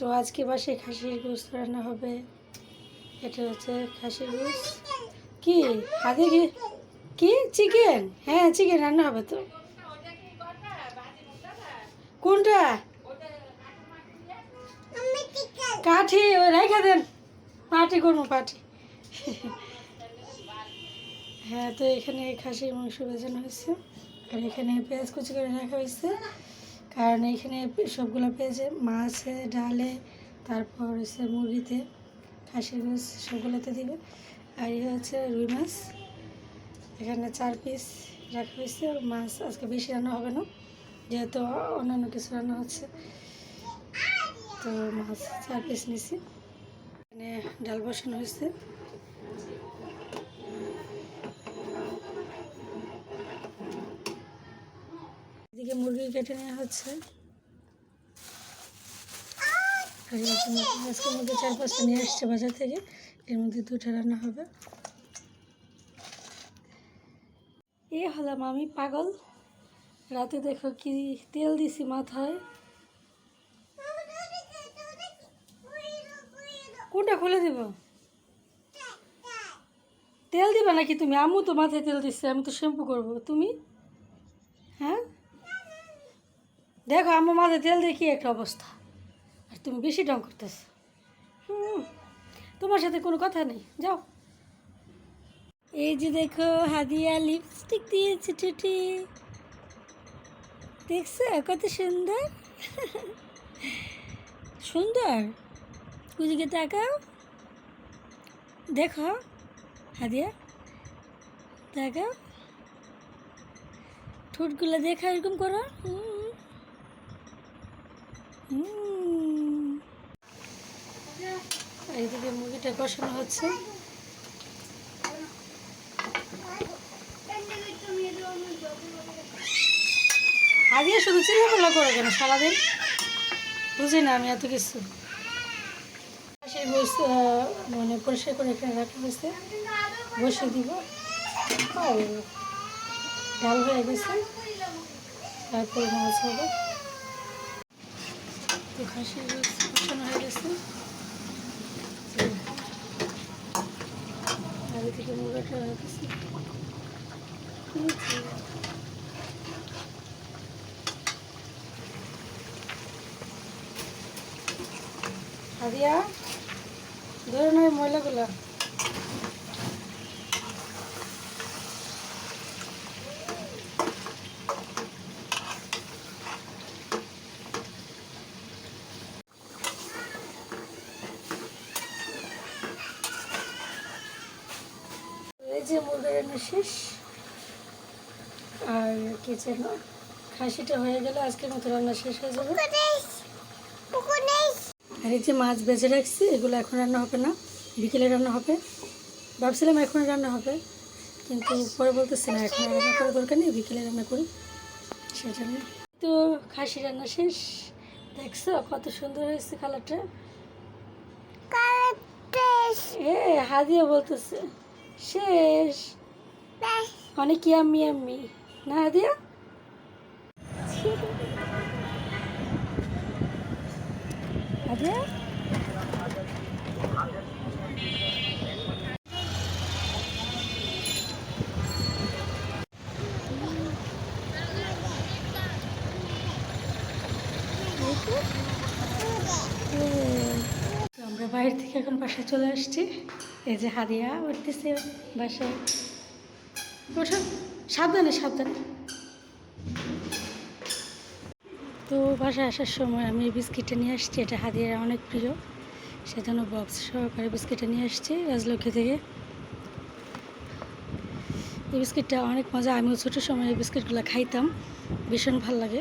তো আজকে বাসে খাসির গোস্ত রান্না হবে। এটা হচ্ছে খাসির গোস কি? আগে কি? কি? চিকেন? হ্যাঁ চিকেন রান্না হবে তো। কোনটা? কাঠি, ওই রেখে দেন। পার্টি করব পার্টি হ্যাঁ তো এখানে খাসির মাংস বেজানো হয়েছে। আর এখানে পেঁয়াজ কুচি করে রাখা হয়েছে। কারণ এখানে সবগুলো পেঁয়াজে মাছে, ডালে, তারপর হচ্ছে মুরগিতে, খাসির মাছ সবগুলোতে দিবে। আর এই হচ্ছে রুই মাছ। এখানে চার পিস রাখা হয়েছে। আর মাছ আজকে বেশি রান্না হবে না, যেহেতু অন্যান্য কিছু রান্না হচ্ছে। তো মাছ চার পিস নিছি। এখানে ডাল বসানো হয়েছে। এদিকে মুরগি কেটে নেওয়া হচ্ছে। আর এই যে মুরগি- আজকে মুরগি চার পাঁচটা নিয়ে আসছে বাজার থেকে, এর মধ্যে দুটো রান্না হবে। এ হলাম আমি পাগল। রাতে দেখো কি তেল দিছি মাথায়। কোনটা খুলে দিব? তেল দিবা নাকি তুমি? আমু তো মাথায় তেল দিচ্ছে আমি তো শ্যাম্পু করব। তুমি? হ্যাঁ? দেখো আমার মাঝে তেল দেখি একটা অবস্থা। আর তুমি বেশি ঢং করতেছ। হুম, তোমার সাথে কোনো কথা নেই। যাও। এই যে দেখো, হাদিয়া লিপস্টিক দিয়েছে টুটি। দেখছ, কত সুন্দর। সুন্দর। কুদিকে তাকাও। দেখো, হাদিয়া। তাকাও। ঠোঁটগুলো দেখা, এরকম করো। হুম। এইদিকে মুরগিটা কষানো হচ্ছে। আগে শুধু চিল্লাপাল্লা করে কেন সারাদিন? বুঝি না আমি এত কিছু। সেই মানে পরিষ্কার করে এখানে রাখা হয়েছে। বসে দিব। ডাল হয়ে গেছে। তারপর মাছ হবে। খাসির রোজ বসানো হয়ে গেছে। আর এদিকে মুরগাটা ধরে নয় ময়লাগুলো। যে মুরগা রান্না শেষ আর কিচেন খাসিটা হয়ে গেলে আজকের মতো রান্না শেষ হয়ে যাবে। আর এই যে মাছ বেজে রাখছি এগুলো এখন রান্না হবে না বিকেলে রান্না হবে। ভাবছিলাম এখন রান্না হবে কিন্তু পরে বলতেছি না এখন রান্না করার দরকার নেই বিকেলে রান্না করি। সেজন্য। তো খাসি রান্না শেষ দেখছ কত সুন্দর হয়েছে কালারটা? এ হাদিয়া বলতেছে। শেষ। অনেক ইয়াম্মি ইয়াম্মি না হাদিয়া হাদিয়া তো আমরা বাইরে থেকে এখন বাসায় চলে আসছি। এই যে হাদিয়া উঠতেছে বাসায়। ওঠো সাবধানে সাবধানে। তো বাসায় আসার সময় আমি বিস্কিটটা নিয়ে আসছি, এটা হাদিয়ার অনেক প্রিয়। সেজন্য বক্স সহকারে বিস্কিটটা নিয়ে আসছি, রাজলক্ষ্মী থেকে। এই বিস্কিটটা অনেক মজা। আমিও ছোটো সময় এই বিস্কিটগুলো খাইতাম, ভীষণ ভালো লাগে।